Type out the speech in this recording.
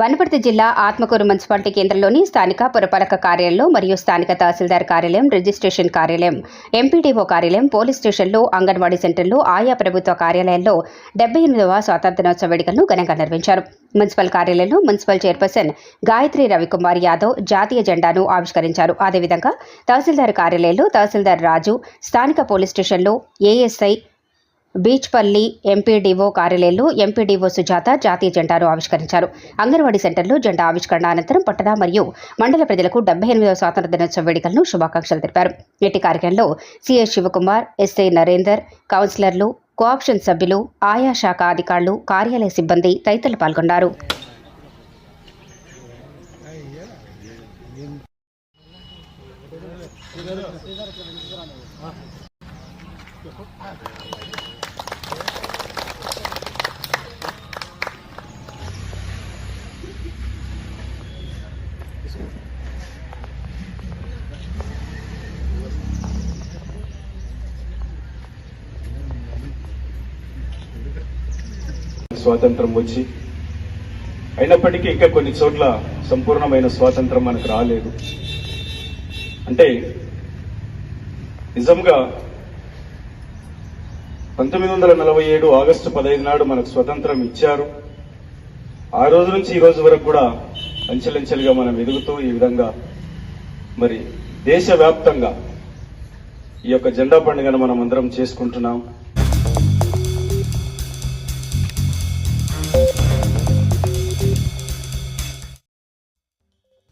వనపర్తి జిల్లా ఆత్మకూరు మున్సిపాలిటీ కేంద్రంలోని స్థానిక పురపాలక కార్యాలయంలో మరియు స్థానిక తహసీల్దార్ కార్యాలయం రిజిస్ట్రేషన్ కార్యాలయం ఎంపీడీఓ కార్యాలయం పోలీస్ స్టేషన్లు అంగన్వాడీ సెంటర్లు ఆయా ప్రభుత్వ కార్యాలయాల్లో డెబ్బై ఎనిమిదవ స్వాతంత్ర్యనోత్సవ వేడుకలను ఘనంగా నిర్వహించారు. మున్సిపల్ కార్యాలయంలో మున్సిపల్ చైర్పర్సన్ గాయత్రి రవికుమార్ యాదవ్ జాతీయ జెండాను ఆవిష్కరించారు. అదేవిధంగా తహసీల్దార్ కార్యాలయంలో తహసీల్దార్ రాజు స్థానిక పోలీస్ స్టేషన్లో ఏఎస్ఐ బీచ్పల్లి ఎంపీడీఓ కార్యాలయంలో ఎంపీడీఓ సుజాత జాతీయ జెండాను ఆవిష్కరించారు. అంగన్వాడీ సెంటర్లో జెండా ఆవిష్కరణ అనంతరం పట్టణ మరియు మండల ప్రజలకు డెబ్బై ఎనిమిదవ స్వాతంత్ర దినోత్సవ వేడుకలను శుభాకాంక్షలు తెలిపారు. నేటి కార్యక్రమంలో సిఎస్ శివకుమార్ ఎస్ఐ నరేందర్ కౌన్సిలర్లు కోఆప్షన్ సభ్యులు ఆయా శాఖ అధికారులు కార్యాలయ సిబ్బంది తదితరులు పాల్గొన్నారు. స్వాతంత్రం వచ్చి అయినప్పటికీ ఇంకా కొన్ని చోట్ల సంపూర్ణమైన స్వాతంత్రం మనకు రాలేదు. అంటే నిజంగా పంతొమ్మిది వందల నలభై ఏడు ఆగస్టు పదహైదు నాడు మనకు స్వతంత్రం ఇచ్చారు. ఆ రోజు నుంచి ఈ రోజు వరకు కూడా అంచెలంచెలుగా మనం ఎదుగుతూ ఈ విధంగా మరి దేశవ్యాప్తంగా ఈ యొక్క జెండా పండుగను మనం అందరం చేసుకుంటున్నాం.